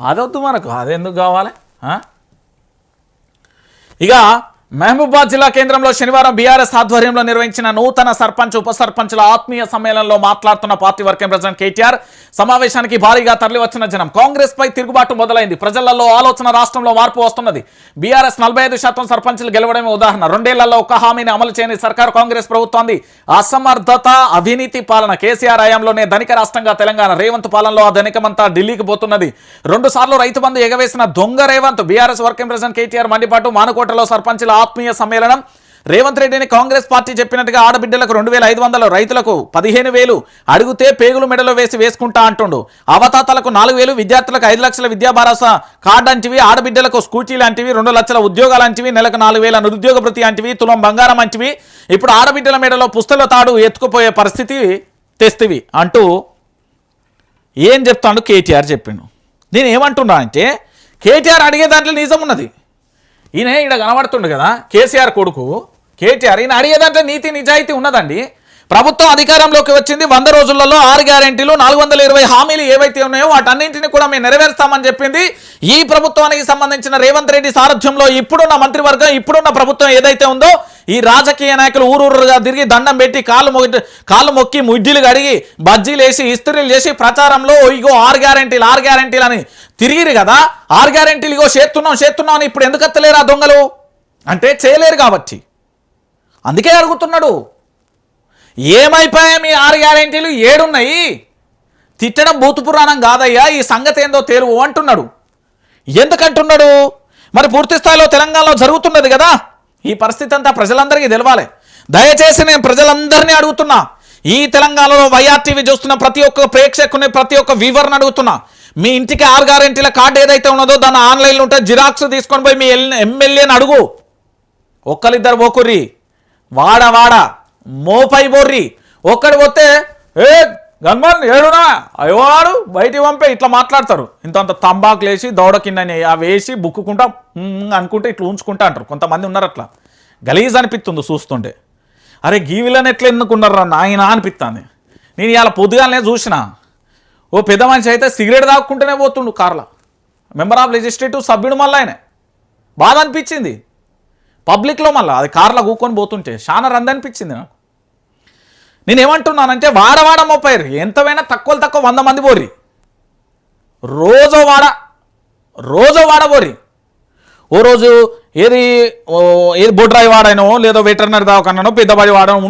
అదొద్దు మనకు అదెందుకు కావాలి? ఇక మహబూబాద్ జిల్లా కేంద్రంలో శనివారం బీఆర్ఎస్ ఆధ్వర్యంలో నిర్వహించిన నూతన సర్పంచ్ ఉప సర్పంచ్ల ఆత్మీయ సమ్మేళనంలో మాట్లాడుతున్న పార్టీ వర్కింగ్ ప్రెసిడెంట్ కేటీఆర్. సమావేశానికి భారీగా తరలివచ్చిన జనం. కాంగ్రెస్ పై తిరుగుబాటు మొదలైంది. ప్రజలలో ఆలోచన రాష్ట్రంలో మార్పు వస్తున్నది. బీఆర్ఎస్ నలభై ఐదు శాతం సర్పంచులు గెలవడమే ఉదాహరణ. రెండేళ్ళలో ఒక హామీని అమలు చేయని సర్కారు కాంగ్రెస్ ప్రభుత్వాన్ని అసమర్థత అవినీతి పాలన కేసీఆర్ హయాంలోనే ధనిక రాష్ట్రంగా తెలంగాణ రేవంత్ పాలనలో ఆ ధనికమంతా ఢిల్లీకి పోతున్నది. రెండు సార్లు రైతు బంధు ఎగవేసిన దొంగ Revanth BRS working president KTR మండిపాటు మానుకోటలో సర్పంచ్ల ఆత్మీయ సమ్మేళనం. రేవంత్ రెడ్డిని కాంగ్రెస్ పార్టీ చెప్పినట్టుగా ఆడబిడ్డలకు రెండు వేల ఐదు వందలు రైతులకు పదిహేను వేలు అడిగితే పేగులు మెడలో వేసి వేసుకుంటా అంటుండు. అవతాతలకు నాలుగు వేలు విద్యార్థులకు ఐదు లక్షల విద్యా భరోసా కార్డు అంటివి ఆడబిడ్డలకు స్కూటీ లాంటివి రెండు లక్షల ఉద్యోగాలు అంటివి నెలకు నాలుగు వేల నిరుద్యోగ భృతి అంటివి తులం బంగారం అంటివి. ఇప్పుడు ఆడబిడ్డల మెడలో పుస్తల తాడు ఎత్తుకుపోయే పరిస్థితి తెస్తివి అంటూ ఏం చెప్తాడు కేటీఆర్ చెప్పిండు. నేను ఏమంటున్నా అంటే కేటీఆర్ అడిగే దాంట్లో నిజం ఉన్నది. ఈయన ఈడ కనబడుతుండు కదా కేసీఆర్ కొడుకు. కేటీఆర్ ఈయన అడిగేదంటే నీతి నిజాయితీ ఉన్నదండి. ప్రభుత్వం అధికారంలోకి వచ్చింది వంద రోజులలో ఆరు గ్యారెంటీలు నాలుగు వందల ఇరవై హామీలు ఏవైతే ఉన్నాయో వాటన్నింటిని కూడా మేము నెరవేరుస్తామని చెప్పింది. ఈ ప్రభుత్వానికి సంబంధించిన రేవంత్ రెడ్డి సారథ్యంలో ఇప్పుడున్న మంత్రివర్గం ఇప్పుడున్న ప్రభుత్వం ఏదైతే ఉందో ఈ రాజకీయ నాయకులు ఊరూరుగా తిరిగి దండం పెట్టి కాళ్ళు మొగి కాళ్ళు మొక్కి ముడ్డీలు కడిగి బజ్జీలు వేసి ఇస్త్రీలు చేసి ప్రచారంలో ఇగో ఆరు గ్యారెంటీలు ఆరు గ్యారంటీలు అని తిరిగిరు కదా ఆరు గ్యారెంటీలు ఇగో చేస్తున్నాం చేస్తున్నాం అని ఇప్పుడు ఎందుకు ఎత్తలేరు ఆ దొంగలు? అంటే చేయలేరు కాబట్టి. అందుకే అడుగుతున్నాడు. ఏమైపోయాయి మీ ఆరు గ్యారెంటీలు? ఏడున్నాయి. తిట్టడం భూత పురాణం కాదయ్యా ఈ సంగతి ఏందో తేలువు అంటున్నాడు. ఎందుకంటున్నాడు? మరి పూర్తి స్థాయిలో తెలంగాణలో జరుగుతున్నది కదా. ఈ పరిస్థితి అంతా ప్రజలందరికీ తెలవాలి. దయచేసి నేను ప్రజలందరినీ అడుగుతున్నా. ఈ తెలంగాణలో వైఆర్టీవీ చూస్తున్న ప్రతి ఒక్క ప్రేక్షకుని ప్రతి ఒక్క వీవర్ని అడుగుతున్నా. మీ ఇంటికి ఆరు గ్యారెంటీల కార్డు ఏదైతే ఉన్నదో దాన్ని ఆన్లైన్లో ఉంటే జిరాక్స్ తీసుకొని పోయి మీ ఎమ్మెల్యేని అడుగు. ఒక్కరిద్దరు పోకుర్రి. వాడ వాడ. మోపై బోర్రి ఒక్కడు పోతే ఏ గన్మన్ ఏడునా అయ్యోవాడు బయటికి పంపే ఇట్లా మాట్లాడతారు. ఇంతంత తంబాకులు వేసి దౌడ కింద అవి వేసి బుక్కుకుంటా అనుకుంటే ఇట్లా ఉంచుకుంటా అంటారు. కొంతమంది ఉన్నారు అట్లా. గలీజ్ అనిపిస్తుంది చూస్తుంటే. అరే గీవిలని ఎట్లా ఎందుకున్నారా నాయన అనిపిస్తుంది నేను ఇవాళ పొద్దుగాలనే చూసిన. ఓ పెద్ద మనిషి అయితే సిగరెట్ తాక్కుంటూనే పోతుండు కార్లో. మెంబర్ ఆఫ్ లెజిస్లేటివ్ సభ్యుడు మళ్ళీ ఆయన. బాధ అనిపించింది. పబ్లిక్లో మళ్ళీ అది కార్లో కూకొని పోతుంటే. చాలా రంది అనిపించింది నాకు. నేనేమంటున్నానంటే వాడవాడ మోపారు. ఎంతమైనా తక్కువ తక్కువ వంద మంది పోర్రి. రోజో వాడ రోజో వాడ పోర్రి. ఓ రోజు ఏది ఓ ఏది బొడ్రాయి వాడనో లేదో వెటర్నరీ దావకన్నానో పెద్దబడి వాడనో